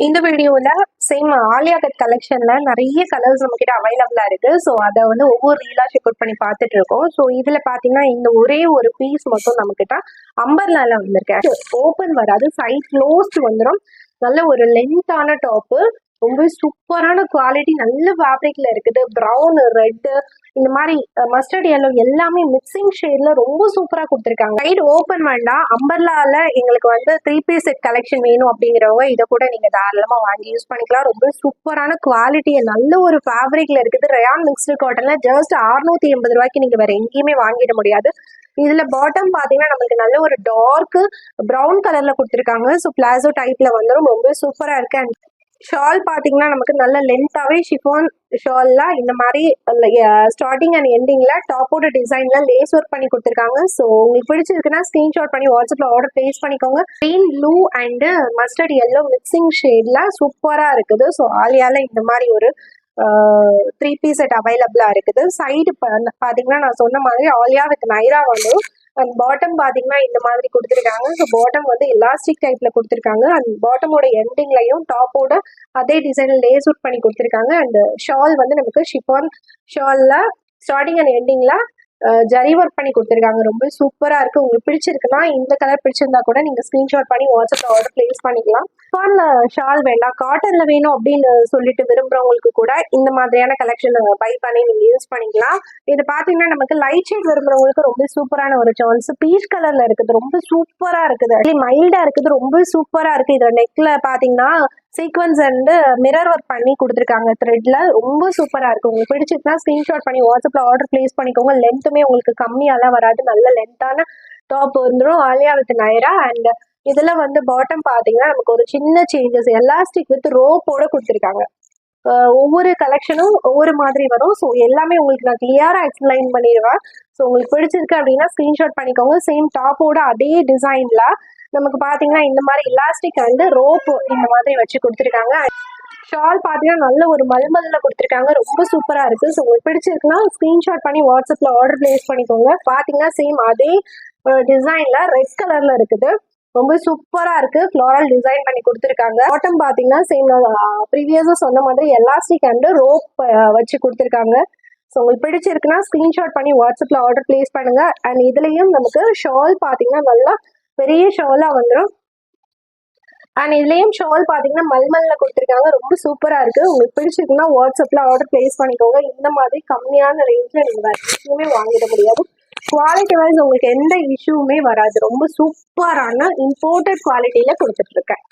இந்த வீடியோல same Alia cut கலெக்ஷன்ல நிறைய கலர்ஸ் நம்ம கிட்ட அவைலபிளா இருக்கு. ஸோ அதை வந்து ஒவ்வொரு ரீலா செக் அவுட் பண்ணி பார்த்துட்டு இருக்கோம். ஸோ இதுல பாத்தீங்கன்னா இந்த ஒரே ஒரு பீஸ் மட்டும் நம்ம கிட்ட அம்பர்லால வந்திருக்கு. ஓப்பன் வராது சைட் க்ளோஸ்ட் வந்துடும் நல்ல ஒரு லென்த்தான டாப்பு ரொம்ப சூப்பரான குவாலிட்டி நல்ல ஃபேப்ரிக்ல இருக்குது. ப்ரௌன் ரெட்டு இந்த மாதிரி மஸ்டர்ட் எல்லோ எல்லாமே மிக்சிங் ஷேட்ல ரொம்ப சூப்பராக கொடுத்துருக்காங்க. சைடு ஓப்பன் வேண்டாம். அம்பர்லால எங்களுக்கு வந்து த்ரீ பீஸ் செட் கலெக்ஷன் வேணும் அப்படிங்கிறவங்க இதை கூட நீங்க தாராளமா வாங்கி யூஸ் பண்ணிக்கலாம். ரொம்ப சூப்பரான குவாலிட்டி நல்ல ஒரு ஃபேப்ரிக்ல இருக்குது. ரயான் மிக்ஸ்டு காட்டன்ல ஜஸ்ட் 680 எண்பது ரூபாய்க்கு நீங்க வேற எங்கேயுமே வாங்கிட முடியாது. இதுல பாட்டம் பாத்தீங்கன்னா நம்மளுக்கு நல்ல ஒரு டார்க் ப்ரௌன் கலர்ல கொடுத்துருக்காங்க. ஸோ பிளாசோ டைப்ல வந்துடும் ரொம்ப சூப்பரா இருக்கு. அண்ட் ஷால் பார்த்தீங்கன்னா நமக்கு நல்ல லென்த்தாகவே ஷிஃபான் ஷால்ல இந்த மாதிரி ஸ்டார்டிங் அண்ட் எண்டிங்ல டாப்போட டிசைன்ல லேஸ் ஒர்க் பண்ணி கொடுத்துருக்காங்க. ஸோ உங்களுக்கு பிடிச்சிருக்குன்னா ஸ்கிரீன்ஷாட் பண்ணி வாட்ஸ்அப்ல ஆர்டர் பிளேஸ் பண்ணிக்கோங்க. Green blue and mustard yellow mixing ஷேட்ல சூப்பரா இருக்குது. ஸோ ஆலியால இந்த மாதிரி ஒரு த்ரீ பீஸ் செட் அவைலபிளா இருக்குது. சைடு பாத்தீங்கன்னா நான் சொன்ன மாதிரி ஆலியா வித் நைரா வந்து அண்ட் பாட்டம் பாத்தீங்கன்னா இந்த மாதிரி கொடுத்துருக்காங்க. ஸோ பாட்டம் வந்து எலாஸ்டிக் டைப்ல கொடுத்துருக்காங்க. அண்ட் பாட்டமோட எண்டிங்லையும் டாப்போட அதே டிசைன் லேஸ் அவுட் பண்ணி கொடுத்துருக்காங்க. அண்ட் ஷால் வந்து நமக்கு ஷிஃபான் ஷால்ல ஸ்டார்டிங் அண்ட் எண்டிங்ல ஜரி ஒர்க் பண்ணி கொடுத்துருக்காங்க. ரொம்ப சூப்பரா இருக்கு. உங்களுக்கு பிடிச்சிருக்குன்னா இந்த கலர் பிடிச்சிருந்தா கூட நீங்க ஸ்கிரீன்ஷாட் பண்ணி வாட்ஸ்அப்ல ஆர்டர் பிளேஸ் பண்ணிக்கலாம். ஷிஃபான்ல ஷால் வேண்டாம். காட்டன்ல வேணும் அப்படின்னு சொல்லிட்டு விரும்புறவங்களுக்கு கூட இந்த மாதிரியான கலெக்ஷன் பை பண்ணி நீங்க யூஸ் பண்ணிக்கலாம். இது பாத்தீங்கன்னா நமக்கு லைட் ஷேட் விரும்புறவங்களுக்கு ரொம்ப சூப்பரான ஒரு சான்ஸ் பீச் கலர்ல இருக்குது. ரொம்ப சூப்பரா இருக்குது. மைல்டா இருக்குது. ரொம்ப சூப்பரா இருக்கு. இதுல நெக்ல பாத்தீங்கன்னா சீக்வன்ஸ் அண்டு மிரர் ஒர்க் பண்ணி கொடுத்துருக்காங்க. த்ரெட்ல ரொம்ப சூப்பராக இருக்கும் உங்களுக்கு பிடிச்சிருக்குன்னா ஸ்க்ரீன்ஷாட் பண்ணி வாட்ஸ்அப்பில் ஆர்டர் பிளேஸ் பண்ணிக்கோங்க. லென்த்துமே உங்களுக்கு கம்மியாலாம் வராது. நல்ல லென்த்தான டாப் வந்துடும் ஆலியா வித் நைரா அண்ட் இதுல வந்து பாட்டம் பாத்தீங்கன்னா நமக்கு ஒரு சின்ன சேஞ்சஸ் எலாஸ்டிக் வித் ரோப்போட கொடுத்துருக்காங்க. ஒவ்வொரு கலெக்ஷனும் ஒவ்வொரு மாதிரி வரும். ஸோ எல்லாமே உங்களுக்கு நான் கிளியரா எக்ஸ்பிளைன் பண்ணிடுவேன் ஸோ உங்களுக்கு பிடிச்சிருக்கு அப்படின்னா ஸ்கிரீன்ஷாட் பண்ணிக்கோங்க. சேம் டாப்போட அதே டிசைன்ல நமக்கு பாத்தீங்கன்னா இந்த மாதிரி எலாஸ்டிக் வந்து ரோப் இந்த மாதிரி வச்சு கொடுத்துருக்காங்க. ஷால் பார்த்தீங்கன்னா நல்ல ஒரு மல்மல்ல கொடுத்துருக்காங்க. ரொம்ப சூப்பராக இருக்கு. ஸோ உங்களுக்கு பிடிச்சிருக்குன்னா ஸ்க்ரீன்ஷாட் பண்ணி வாட்ஸ்அப்பில் ஆர்டர் பிளேஸ் பண்ணிக்கோங்க. பார்த்தீங்கன்னா சேம் அதே டிசைனில் ரெட் கலரில் இருக்குது. ரொம்ப சூப்பராக இருக்கு. ஃப்ளோரல் டிசைன் பண்ணி கொடுத்துருக்காங்க. பாட்டம் பார்த்தீங்கன்னா சேம் ப்ரீவியஸாக சொன்ன மாதிரி எலாஸ்டிக் அண்டு ரோப் வச்சு கொடுத்துருக்காங்க. ஸோ உங்களுக்கு பிடிச்சிருக்குன்னா ஸ்க்ரீன்ஷாட் பண்ணி வாட்ஸ்அப்பில் ஆர்டர் பிளேஸ் பண்ணுங்கள் அண்ட் இதுலேயும் நமக்கு ஷால் பார்த்தீங்கன்னா நல்லா பெரிய ஷாலாக வந்துடும் அண்ட் இதுலேயும் ஷால் பார்த்தீங்கன்னா மல்மல்ல கொடுத்துருக்காங்க. ரொம்ப சூப்பராக இருக்குது உங்களுக்கு பிடிச்சிருக்குன்னா வாட்ஸ்அப்பில் ஆர்டர் பிளேஸ் பண்ணிக்கோங்க. இந்த மாதிரி கம்மியான ரேஞ்சில் நீங்கள் வேறு எதுவுமே வாங்கிட முடியாது. குவாலிட்டி வைஸ் உங்களுக்கு எந்த இஷ்யூமே வராது. ரொம்ப சூப்பரான இம்போர்ட்டட் குவாலிட்டியில் கொடுத்துட்ருக்கேன்